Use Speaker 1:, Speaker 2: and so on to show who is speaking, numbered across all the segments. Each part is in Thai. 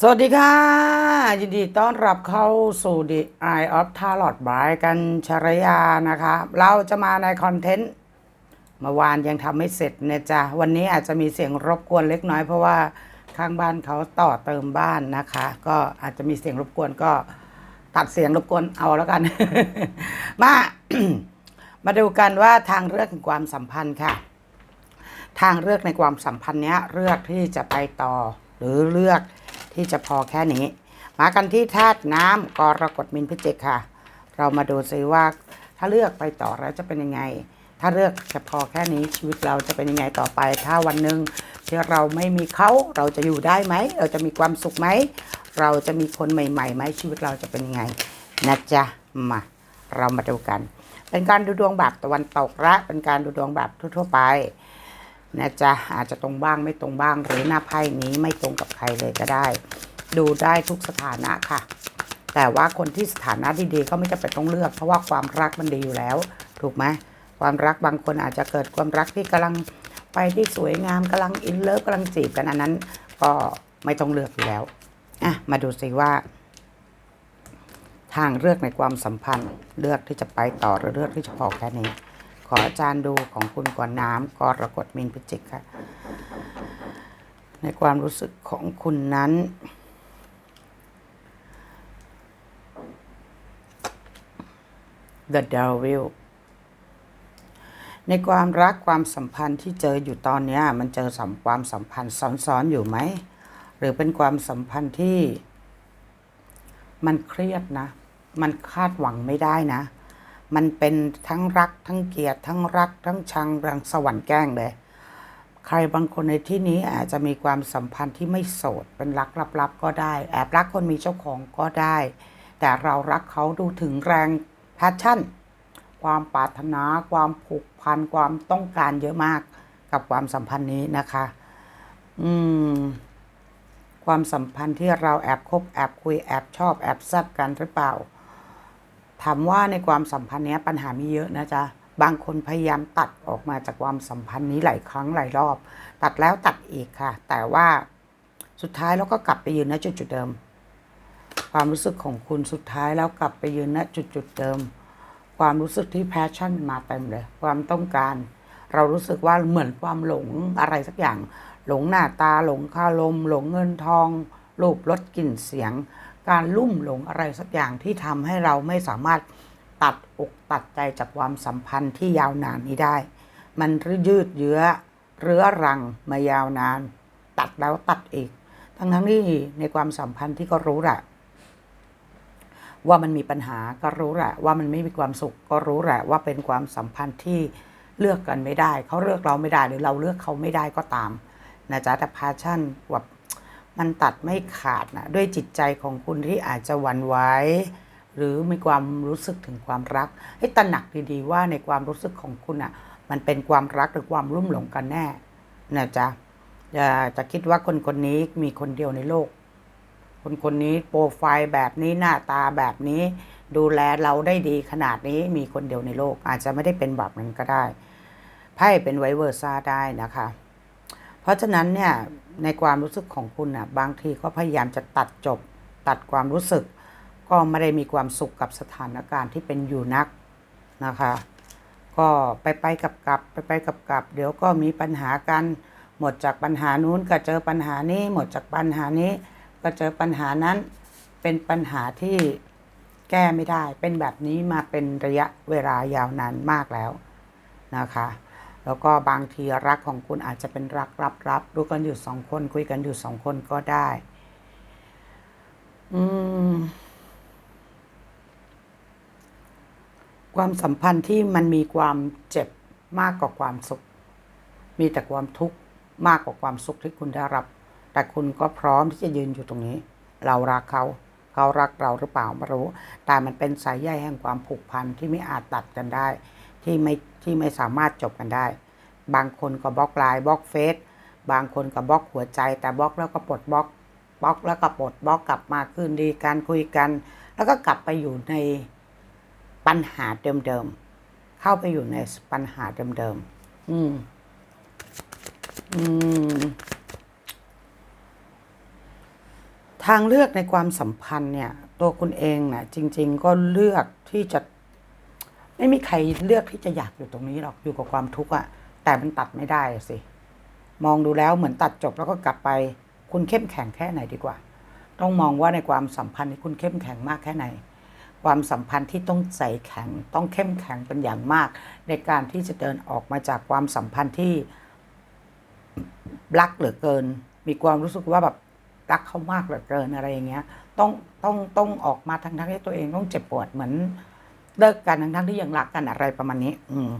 Speaker 1: สวัสดีค่ะ ยินดีต้อนรับเข้าสู่ The Eye of Tarot by กันชรยานะคะ เราจะมาในคอนเทนต์เมื่อวานยังทำไม่เสร็จเนะจ๊ะวันนี้อาจจะมีเสียงรบกวนเล็กน้อยเพราะว่าข้างบ้านเขาต่อเติมบ้านนะคะ ก็อาจจะมีเสียงรบกวนก็ตัดเสียงรบกวนเอาแล้วกัน มามาดูกันว่าทางเลือกของความสัมพันธ์ค่ะ ทางเลือกในความสัมพันธ์เนี้ยเลือกที่จะไปต่อหรือเลือก ที่จะพอแค่นี้ มากันที่ธาตุน้ำกรกฎมินพิจิกค่ะ เรามาดูซิว่าถ้าเลือกไปต่อแล้วจะเป็นยังไง ถ้าเลือกจะพอแค่นี้ชีวิตเราจะเป็นยังไงต่อไป ถ้าวันหนึ่งที่เราไม่มีเขาเราจะอยู่ได้ไหม เราจะมีความสุขไหม เราจะมีคนใหม่ๆไหมชีวิตเราจะเป็นยังไงนะจ๊ะมาเรามาดูกัน เป็นการดูดวงแบบตะวันตกและเป็นการดูดวงแบบทั่วๆไป นะจ๊ะอาจจะตรงบ้างไม่ตรงบ้าง หรือหน้าไพ่นี้ไม่ตรงกับใครเลยก็ได้ ดูได้ทุกสถานะค่ะ แต่ว่าคนที่สถานะดีๆก็ไม่จำเป็นต้องเลือก เพราะว่าความรักมันดีอยู่แล้ว ถูกไหมความรักบางคนอาจจะเกิดความรักที่กำลังไปที่สวยงามกำลังอินเลิฟกำลังจีบกันอันนั้น ก็ไม่ต้องเลือกอยู่แล้วอะมาดูสิว่า ทางเลือกในความสัมพันธ์ เลือกที่จะไปต่อหรือเลือกที่จะพอแค่นี้ ขออาจารย์ดูของคุณก่อนน้ำกรกฎมินพิจิกค่ะ ในความรู้สึกของคุณนั้น The Devil ในความรักความสัมพันธ์ที่เจออยู่ตอนนี้มันเจอสัมความสัมพันธ์ซ้อนๆอยู่ไหม หรือเป็นความสัมพันธ์ที่ มันเครียดนะ มันคาดหวังไม่ได้นะ มันเป็นทั้งรัก ทั้งเกลียด ทั้งรัก ทั้งชังรังสวรรค์แกล้งเลย ใครบางคนในที่นี้อาจจะมีความสัมพันธ์ที่ไม่โสด เป็นรักลับๆก็ได้ แอบรักคนมีเจ้าของก็ได้ แต่เรารักเขาดูถึงแรงแพชชั่น ความปรารถนา ความผูกพัน ความต้องการเยอะมากกับความสัมพันธ์นี้นะคะ อืม ความสัมพันธ์ที่เราแอบคบแอบคุยแอบชอบแอบแซบกันหรือเปล่า ถามว่าในความสัมพันธ์นี้ปัญหามีเยอะนะจ๊ะบางคนพยายามตัดออกมาจากความสัมพันธ์นี้หลายครั้งหลายรอบ ตัดแล้วตัดอีกค่ะ แต่ว่าสุดท้ายเราก็กลับไปยืนณจุดจุดเดิม ความรู้สึกของคุณสุดท้ายแล้วกลับไปยืนณจุดจุดเดิม ความรู้สึกที่แพชชั่นมาเต็มเลย ความต้องการ เรารู้สึกว่าเหมือนความหลงอะไรสักอย่าง หลงหน้าตาหลงคารม หลงเงินทองรูปรสกลิ่นเสียง การลุ่มหลงอะไรสักอย่างที่ทำให้เราไม่สามารถตัดอกตัดใจจากความสัมพันธ์ที่ยาวนานนี้ได้ มันยืดเยื้อเรื้อรังมายาวนาน ตัดแล้วตัดอีก ทั้งทั้งๆที่ในความสัมพันธ์ที่ก็รู้แหละว่ามันมีปัญหาก็รู้แหละว่ามันไม่มีความสุขก็รู้แหละว่าเป็นความสัมพันธ์ที่เลือกกันไม่ได้ เขาเลือกเราไม่ได้หรือเราเลือกเขาไม่ได้ก็ตามนะจ๊ะแต่พาชั่นแบบ มันตัดไม่ขาดนะด้วยจิตใจของคุณที่อาจจะหวั่นไหวหรือมีความรู้สึกถึงความรัก ให้ตระหนักดีๆว่าในความรู้สึกของคุณอะ มันเป็นความรักหรือความรุ่มหลงกันแน่นะจ๊ะอย่าจะคิดว่าคนคนนี้มีคนเดียวในโลก คนคนนี้โปรไฟล์แบบนี้หน้าตาแบบนี้ ดูแลเราได้ดีขนาดนี้มีคนเดียวในโลก อาจจะไม่ได้เป็นแบบนั้นก็ได้ไพ่เป็นไวเวอร์ซ่าได้นะคะ เพราะฉะนั้นเนี่ยในความรู้สึกของคุณน่ะบางทีก็พยายามจะตัดจบตัดความรู้สึก ก็ไม่ได้มีความสุขกับสถานการณ์ที่เป็นอยู่นักนะคะ ก็ไปไปกับกับไปไปกับกับเดี๋ยวก็มีปัญหากันหมดจากปัญหานู้นก็เจอปัญหานี้ หมดจากปัญหานี้ ก็เจอปัญหานั้นเป็นปัญหาที่แก้ไม่ได้เป็นแบบนี้มาเป็นระยะเวลายาวนานมากแล้วนะคะ แล้วก็บางทีรักของคุณอาจจะเป็นรักรับๆรู้กันอยู่สองคนคุยกันอยู่สองคนก็ได้ อืม ความสัมพันธ์ที่มันมีความเจ็บมากกว่าความสุข มีแต่ความทุกข์มากกว่าความสุขที่คุณได้รับ แต่คุณก็พร้อมที่จะยืนอยู่ตรงนี้ เรารักเขา เขารักเราหรือเปล่าไม่รู้ แต่มันเป็นสายใยแห่งความผูกพันที่ไม่อาจตัดกันได้ ที่ไม่ที่ไม่สามารถจบกันได้ บางคนก็บล็อกไลน์บล็อกเฟซบางคนก็บล็อกหัวใจ แต่บล็อกแล้วก็ปลดบล็อกบล็อกแล้วก็ปลดบล็อกกลับมาคืนดีการคุยกัน แล้วก็กลับไปอยู่ในปัญหาเดิมๆเข้าไปอยู่ในปัญหาเดิมๆอืมอืมทางเลือกในความสัมพันธ์เนี่ย ตัวคุณเองนะจริง ๆ ก็เลือกที่จะ ไม่มีใครเลือกที่จะอยากอยู่ตรงนี้หรอกอยู่กับความทุกข์อะแต่มันตัดไม่ได้สิ มองดูแล้วเหมือนตัดจบแล้วก็กลับไป คุณเข้มแข็งแค่ไหนดีกว่า ต้องมองว่าในความสัมพันธ์นี้คุณเข้มแข็งมากแค่ไหน ความสัมพันธ์ที่ต้องใจแข็ง ต้องเข้มแข็งเป็นอย่างมาก ในการที่จะเดินออกมาจากความสัมพันธ์ที่รักเหลือเกิน มีความรู้สึกว่าแบบรักเขามากเหลือเกินอะไรอย่างเงี้ย ต้องต้องต้องออกมาทั้งทั้งที่ตัวเองต้องเจ็บปวดเหมือน เลิกกันทั้งทั้งที่ยังรักกันอะไรประมาณนี้ อืม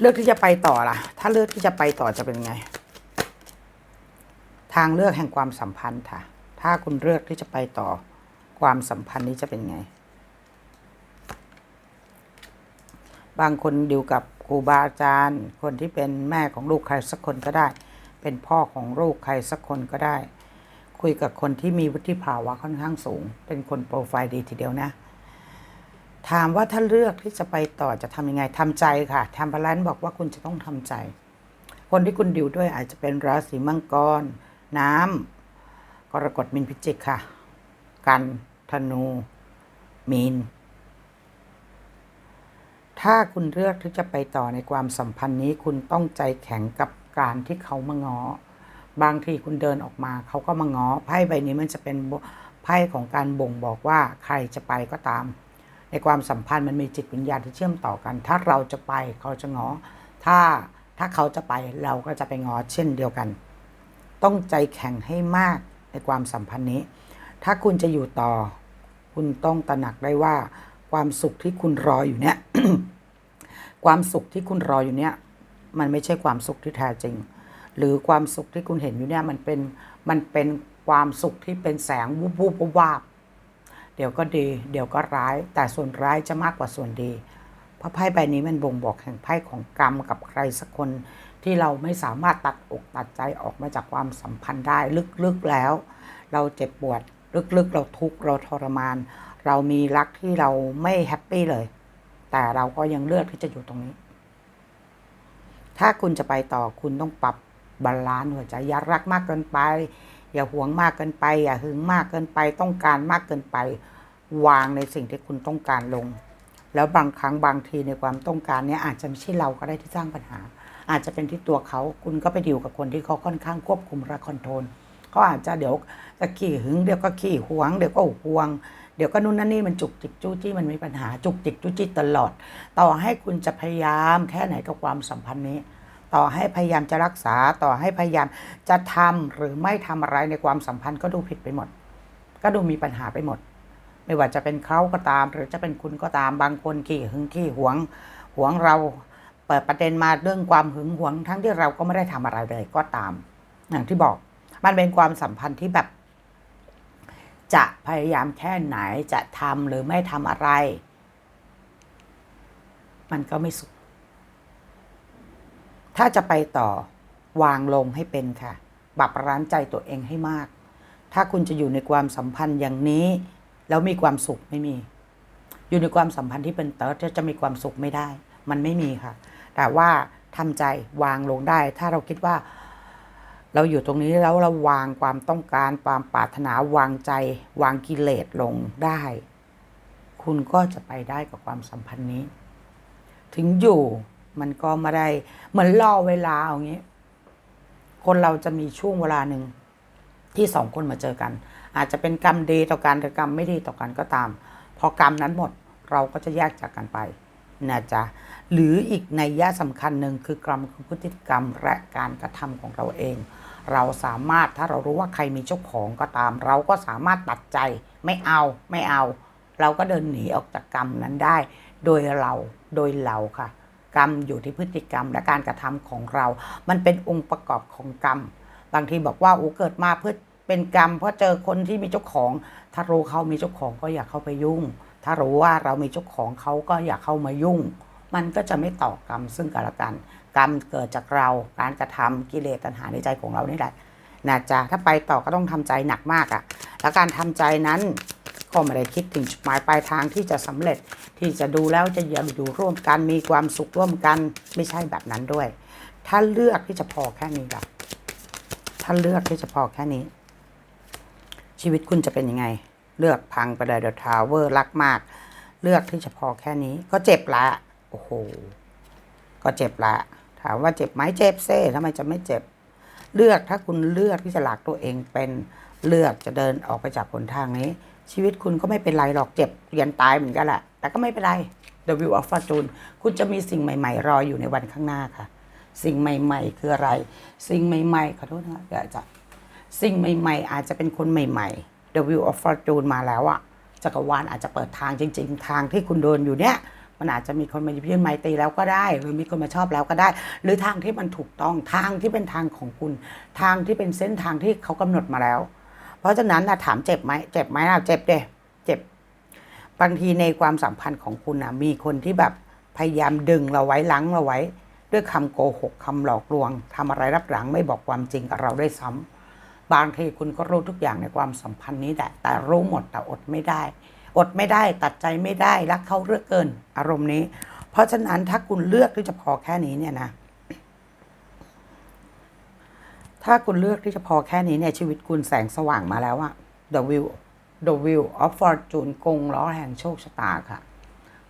Speaker 1: เลือกที่จะไปต่อล่ะ ถ้าเลือกที่จะไปต่อจะเป็นไง ทางเลือกแห่งความสัมพันธ์ค่ะ ถ้าคุณเลือกที่จะไปต่อ ความสัมพันธ์นี้จะเป็นไง บางคนดิวกับครูบาอาจารย์ คนที่เป็นแม่ของลูกใครสักคนก็ได้ เป็นพ่อของลูกใครสักคนก็ได้ คุยกับคนที่มีวุฒิภาวะค่อนข้างสูง เป็นคนโปรไฟล์ดีทีเดียวนะ ถามว่าถ้าเลือกที่จะไปต่อจะทำยังไงทำใจค่ะทำบาลานซ์บอกว่าคุณจะต้องทำใจ คนที่คุณดิวด้วยอาจจะเป็นราศีมังกร น้ำกรกฎมินพิจิกค่ะ กันธนูมีน ถ้าคุณเลือกที่จะไปต่อในความสัมพันธ์นี้คุณต้องใจแข็งกับการที่เขามาง้อบางทีคุณเดินออกมาเขาก็มาง้อไพ่ใบนี้มันจะเป็นไพ่ของการบ่งบอกว่าใครจะไปก็ตาม ในความสัมพันธ์มันมีจิตวิญญาณที่เชื่อมต่อกัน ถ้าเราจะไปเขาจะงอ ถ้าถ้าเขาจะไปเราก็จะไปงอเช่นเดียวกัน ต้องใจแข็งให้มากในความสัมพันธ์นี้ ถ้าคุณจะอยู่ต่อ คุณต้องตระหนักได้ว่า ความสุขที่คุณรออยู่เนี่ย ความสุขที่คุณรออยู่เนี่ย มันไม่ใช่ความสุขที่แท้จริง หรือความสุขที่คุณเห็นอยู่เนี่ยมันเป็นมันเป็นความสุขที่เป็นแสงวูบวูบวาบ เดี๋ยวก็ดี เดี๋ยวก็ร้าย แต่ส่วนร้ายจะมากกว่าส่วนดี เพราะไพ่ใบนี้มันบ่งบอกแห่งไพ่ของกรรมกับใครสักคน ที่เราไม่สามารถตัดอกตัดใจออกมาจากความสัมพันธ์ได้ลึกๆแล้ว เราเจ็บปวดลึกๆ เราทุกข์เราทรมาน เรามีรักที่เราไม่แฮปปี้เลย แต่เราก็ยังเลือกที่จะอยู่ตรงนี้ ถ้าคุณจะไปต่อคุณต้องปรับบาลานซ์หัวใจอย่ารักมากเกินไป อย่าหวงมากเกินไป อย่าหึงมากเกินไป ต้องการมากเกินไป วางในสิ่งที่คุณต้องการลง แล้วบางครั้งบางทีในความต้องการเนี้ยอาจจะไม่ใช่เราก็ได้ที่สร้างปัญหา อาจจะเป็นที่ตัวเขาคุณก็ไปดิวกับคนที่เขาค่อนข้างควบคุมและคอนโทรลเขาอาจจะเดี๋ยวจะขี้หึงเดี๋ยวก็ขี้หวงเดี๋ยวก็หวง เดี๋ยวก็นู่นนั่นนี่มันจุกจิกจู้จี้มันมีปัญหาจุกจิกจู้จี้ตลอด ต่อให้คุณจะพยายามแค่ไหนกับความสัมพันธ์นี้ ต่อให้พยายามจะรักษาต่อให้พยายามจะทำหรือไม่ทำอะไรในความสัมพันธ์ก็ดูผิดไปหมด ก็ดูมีปัญหาไปหมด ไม่ว่าจะเป็นเขาก็ตาม หรือจะเป็นคุณก็ตามบางคนขี้หึงขี้หวงหวงเราเปิดประเด็นมาเรื่องความหึงหวง ทั้งที่เราก็ไม่ได้ทำอะไรเลยก็ตาม อย่างที่บอกมันเป็นความสัมพันธ์ที่แบบ จะพยายามแค่ไหนจะทำหรือไม่ทำอะไร มันก็ไม่สุข ถ้าจะไปต่อวางลงให้เป็นค่ะปรับร้านใจตัวเองให้มาก ถ้าคุณจะอยู่ในความสัมพันธ์อย่างนี้ แล้วมีความสุขไม่มี อยู่ในความสัมพันธ์ที่เป็นเติร์ดจะมีความสุขไม่ได้ มันไม่มีค่ะ แต่ว่าทำใจวางลงได้ ถ้าเราคิดว่า เราอยู่ตรงนี้แล้วเราวางความต้องการความปรารถนาวางใจ วางกิเลสลงได้ คุณก็จะไปได้กับความสัมพันธ์นี้ ถึงอยู่ มันก็ไม่ได้ เหมือนรอเวลาเอางี้ คนเราจะมีช่วงเวลาหนึ่งที่สองคนมาเจอกัน อาจจะเป็นกรรมดีต่อกันหรือกรรมไม่ดีต่อกันก็ตาม พอกรรมนั้นหมดเราก็จะแยกจากกันไปนะจ๊ะหรืออีกในยยะสำคัญหนึ่งคือกรรมคือพฤติกรรมและการกระทำของเราเอง เราสามารถถ้าเรารู้ว่าใครมีเจ้าของก็ตาม เราก็สามารถตัดใจไม่เอาไม่เอา เราก็เดินหนีออกจากกรรมนั้นได้ โดยเราโดยเราค่ะ กรรมอยู่ที่พฤติกรรมและการกระทำของเรา มันเป็นองค์ประกอบของกรรม บางทีบอกว่าโอ้เกิดมาเพื่อเป็นกรรม เพราะเจอคนที่มีเจ้าของ ถ้ารู้เขามีเจ้าของก็อย่าเข้าไปยุ่ง ถ้ารู้ว่าเรามีเจ้าของเขาก็อย่าเข้ามายุ่ง มันก็จะไม่ต่อกรรมซึ่งกันและกัน กรรมเกิดจากเราการกระทำกิเลสตัณหาในใจของเรานี่แหละนะจ๊ะถ้าไปต่อก็ต้องทำใจหนักมากอะ่ะ แล้วการทำใจนั้น ก็ไม่ได้คิดถึงจุดหมายปลายทางที่จะสำเร็จที่จะดูแล้วจะอยู่ร่วมกันมีความสุขร่วมกันไม่ใช่แบบนั้นด้วย ถ้าเลือกที่จะพอแค่นี้ล่ะถ้าเลือกที่จะพอแค่นี้ ชีวิตคุณจะเป็นยังไง เลือกพังไปเลยเดอะทาวเวอร์รักมาก เลือกที่จะพอแค่นี้ ก็เจ็บละโอ้โหก็เจ็บละถามว่าเจ็บไหมเจ็บเซ่ทำไมจะไม่เจ็บ เลือกถ้าคุณเลือกที่จะหลักตัวเองเป็นเลือกจะเดินออกไปจากหนทางนี้ ชีวิตคุณก็ไม่เป็นไรหรอกเจ็บเรียนตายเหมือนกันแหละ แต่ก็ไม่เป็นไร The View of Fortune คุณจะมีสิ่งใหม่ ๆ รออยู่ในวันข้างหน้าค่ะ สิ่งใหม่ ๆ คืออะไร สิ่งใหม่ๆขอโทษนะเดี๋ยวจะสิ่งใหม่ ๆ อาจจะเป็นคนใหม่ ๆ The View of Fortune มาแล้วอะจักรวาลอาจจะเปิดทางจริง ๆ ทางที่คุณเดินอยู่เนี้ยมันอาจจะมีคนมายื่นไม้ตีแล้วก็ได้ หรือมีคนมาชอบแล้วก็ได้ หรือทางที่มันถูกต้องทางที่เป็นทางของคุณ ทางที่เป็นเส้นทางที่เขากำหนดมาแล้ว เพราะฉะนั้นนะถามเจ็บไหมเจ็บไหมล่ะเจ็บเด้เจ็บบางทีในความสัมพันธ์ของคุณนะมีคนที่แบบพยายามดึงเราไว้ลังเราไว้ ด้วยคำโกหกคำหลอกลวงทำอะไรรับหลังไม่บอกความจริงกับเราได้ซ้ำบางทีคุณก็รู้ทุกอย่างในความสัมพันธ์นี้แหละแต่รู้หมดแต่อดไม่ได้ อดไม่ได้ตัดใจไม่ได้รักเขาเลือกเกิน อารมณ์นี้ เพราะฉะนั้นถ้าคุณเลือกที่จะพอแค่นี้เนี่ยนะ ถ้าคุณเลือกที่จะพอแค่นี้เนี่ยชีวิตคุณแสงสว่างมาแล้วอะ The Wheel The Wheel of Fortune กงล้อแห่งโชคชะตาค่ะ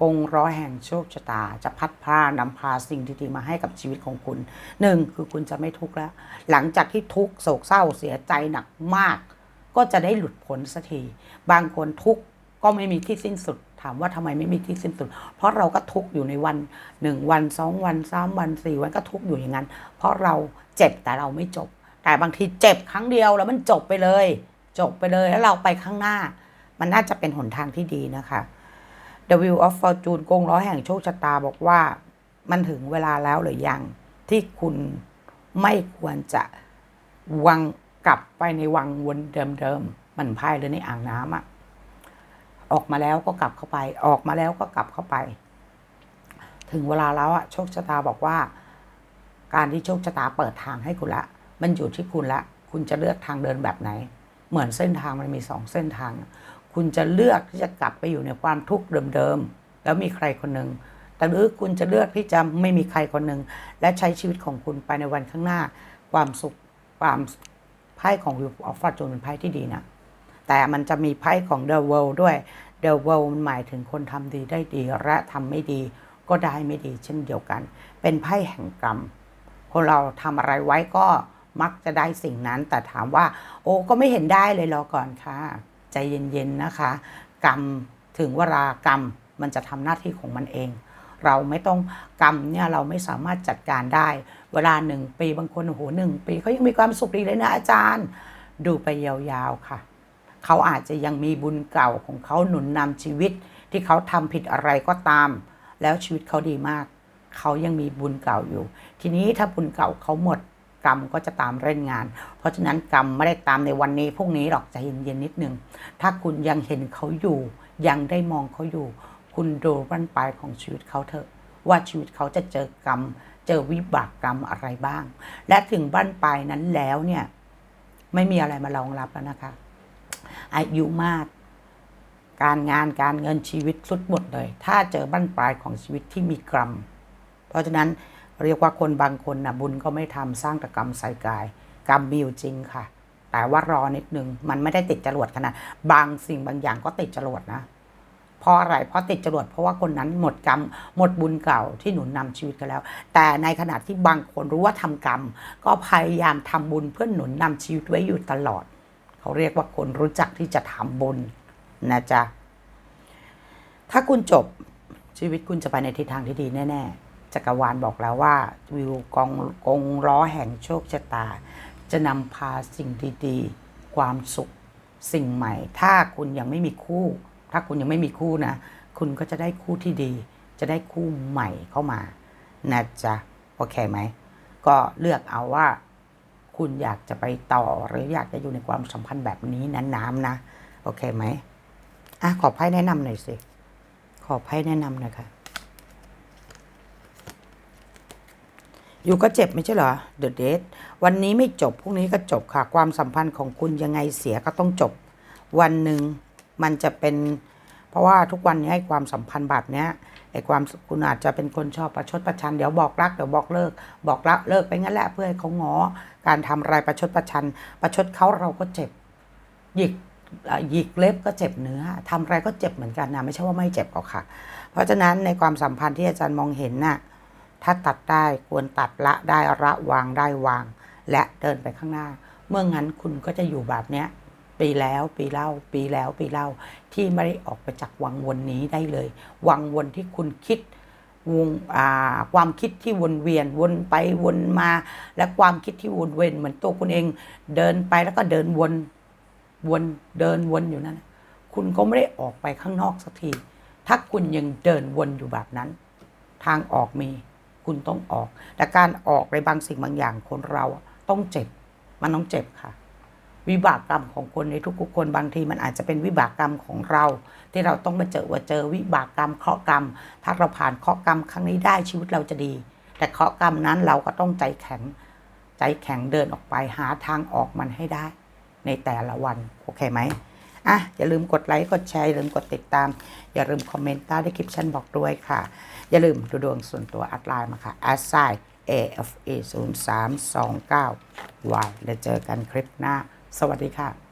Speaker 1: กงล้อแห่งโชคชะตา จะพัดพานำพาสิ่งดีๆมาให้กับชีวิตของคุณหนึ่งคือคุณจะไม่ทุกข์แล้ว หลังจากที่ทุกข์โศกเศร้าเสียใจหนักมาก ก็จะได้หลุดพ้นสักที บางคนทุกข์ก็ไม่มีที่สิ้นสุด ถามว่าทำไมไม่มีที่สิ้นสุด เพราะเราก็ทุกอยู่ในวันหนึ่งวันสองวันสามวันสี่วันก็ทุกอยู่อย่างนั้น เพราะเราเจ็บแต่เราไม่จบ แต่บางทีเจ็บครั้งเดียวแล้วมันจบไปเลย จบไปเลยแล้วเราไปข้างหน้า มันน่าจะเป็นหนทางที่ดีนะคะ The Wheel of Fortune กงล้อแห่งโชคชะตาบอกว่า มันถึงเวลาแล้วหรือยังที่คุณไม่ควรจะวังกลับไปในวังวนเดิมๆมันพายหรือในอ่างน้ำอะ ออกมาแล้วก็กลับเข้าไป ออกมาแล้วก็กลับเข้าไป ถึงเวลาแล้วอะโชคชะตาบอกว่า การที่โชคชะตาเปิดทางให้คุณละ มันอยู่ที่คุณละ คุณจะเลือกทางเดินแบบไหน เหมือนเส้นทางมันมีสองเส้นทาง คุณจะเลือกที่จะกลับไปอยู่ในความทุกข์เดิมๆแล้วมีใครคนหนึ่งแต่หรือคุณจะเลือกที่จะไม่มีใครคนหนึ่งและใช้ชีวิตของคุณไปในวันข้างหน้า ความสุขความไพ่ของวิวออฟฟอร์จูนเป็นไพ่ที่ดีนะ แต่มันจะมีไพ่ของ The World ด้วย The World มันหมายถึงคนทำดีได้ดีและทำไม่ดีก็ได้ไม่ดีเช่นเดียวกัน เป็นไพ่แห่งกรรม คนเราทำอะไรไว้ก็มักจะได้สิ่งนั้น แต่ถามว่า โอ้ก็ไม่เห็นได้เลยรอก่อนค่ะ ใจเย็นๆนะคะ กรรมถึงเวลากรรมมันจะทำหน้าที่ของมันเอง เราไม่ต้องกรรมเนี่ยเราไม่สามารถจัดการได้ เวลาหนึ่งปีบางคนโอ้โหหนึ่งปีเขายังมีความสุขดีเลยนะอาจารย์ ดูไปยาวๆค่ะ เขาอาจจะยังมีบุญเก่าของเขาหนุนนำชีวิต ที่เขาทำผิดอะไรก็ตาม แล้วชีวิตเขาดีมาก เขายังมีบุญเก่าอยู่ ทีนี้ถ้าบุญเก่าเขาหมดกรรมก็จะตามเล่นงาน เพราะฉะนั้นกรรมไม่ได้ตามในวันนี้พรุ่งนี้หรอกใจเย็นๆนิดนึง ถ้าคุณยังเห็นเขาอยู่ ยังได้มองเขาอยู่ คุณดูบั้นปลายของชีวิตเขาเถอะ ว่าชีวิตเขาจะเจอกรรม เจอวิบากกรรมอะไรบ้าง และถึงบั้นปลายนั้นแล้วเนี่ย ไม่มีอะไรมารองรับแล้วนะคะ อายุมาก การงานการเงินชีวิตสุดหมดเลย ถ้าเจอบั้นปลายของชีวิตที่มีกรรม เพราะฉะนั้นเรียกว่าคนบางคนนะบุญก็ไม่ทำสร้างแต่กรรมใส่กาย กรรมมีอยู่จริงค่ะ แต่ว่ารอนิดนึง มันไม่ได้ติดจรวดขนาดบางสิ่งบางอย่างก็ติดจรวดนะเพราะอะไรเพราะติดจรวดเพราะว่าคนนั้นหมดกรรมหมดบุญเก่าที่หนุนนำชีวิตกันแล้ว แต่ในขณะที่บางคนรู้ว่าทำกรรม ก็พยายามทำบุญเพื่อหนุนนำชีวิตไว้อยู่ตลอด เขาเรียกว่าคนรู้จักที่จะทำบุญนะจ๊ะ ถ้าคุณจบชีวิตคุณจะไปในทิศทางที่ดีแน่ๆจักรวาลบอกแล้วว่า วิวกองกงล้อแห่งโชคชะตา จะนำพาสิ่งดีๆ ความสุขสิ่งใหม่ ถ้าคุณยังไม่มีคู่ ถ้าคุณยังไม่มีคู่นะ คุณก็จะได้คู่ที่ดี จะได้คู่ใหม่เข้ามานะจ๊ะโอเคไหม ก็เลือกเอาว่า คุณอยากจะไปต่อหรืออยากจะอยู่ในความสัมพันธ์แบบนี้นั้นน้ำนะ โอเคไหมอะขอไพ่แนะนำหน่อยสิ ขอไพ่แนะนำหน่อยค่ะ อยู่ก็เจ็บไม่ใช่เหรอ The Date วันนี้ไม่จบ พรุ่งนี้ก็จบค่ะ ความสัมพันธ์ของคุณยังไงเสียก็ต้องจบ วันหนึ่งมันจะเป็น เพราะว่าทุกวันนี้ให้ความสัมพันธ์แบบเนี้ย ไอ้ความคุณอาจจะเป็นคนชอบประชดประชัน เดี๋ยวบอกรักเดี๋ยวบอกเลิก บอกรักเลิกไปงั้นแหละเพื่อให้เขาง้อการทำอะไรประชดประชัน ประชดเขาเราก็เจ็บหยิกหยิกเล็บก็เจ็บเนื้อทำอะไรก็เจ็บเหมือนกันนะไม่ใช่ว่าไม่เจ็บหรอกค่ะ เพราะฉะนั้นในความสัมพันธ์ที่อาจารย์มองเห็นน่ะถ้าตัดได้ควรตัดละได้ระวางได้วาง และเดินไปข้างหน้า เมื่องั้นคุณก็จะอยู่แบบเนี้ย ปีแล้วปีเล่า ปีแล้วปีเล่าที่ไม่ได้ออกไปจากวังวนนี้ได้เลย วังวนที่คุณคิดวงความคิดที่วนเวียนวนไปวนมา และความคิดที่วนเวียนเหมือนตัวคุณเองเดินไปแล้วก็เดินวนวนเดินวนอยู่นั่นคุณก็ไม่ได้ออกไปข้างนอกสักที ถ้าคุณยังเดินวนอยู่แบบนั้น ทางออกมี คุณต้องออก แต่การออกในบางสิ่งบางอย่างคนเราต้องเจ็บ มันต้องเจ็บค่ะ วิบากกรรมของคนในทุกๆคนบางทีมันอาจจะเป็นวิบากกรรมของเรา ที่เราต้องมาเจอว่าเจอวิบากกรรมเคราะห์กรรม ถ้าเราผ่านเคราะห์กรรมครั้งนี้ได้ชีวิตเราจะดี แต่เคราะห์กรรมนั้นเราก็ต้องใจแข็ง ใจแข็งเดินออกไปหาทางออกมันให้ได้ ในแต่ละวันโอเคไหมอะอย่าลืมกดไลค์กดแชร์อย่าลืมกดติดตาม อย่าลืมคอมเมนต์ใต้ดีคริปชันบอกด้วยค่ะ อย่าลืมดูดวงส่วนตัวอัดไลน์มาค่ะ a s i AFA 0 3 2 9 Y แล้วเจอกันคลิปหน้า สวัสดีค่ะ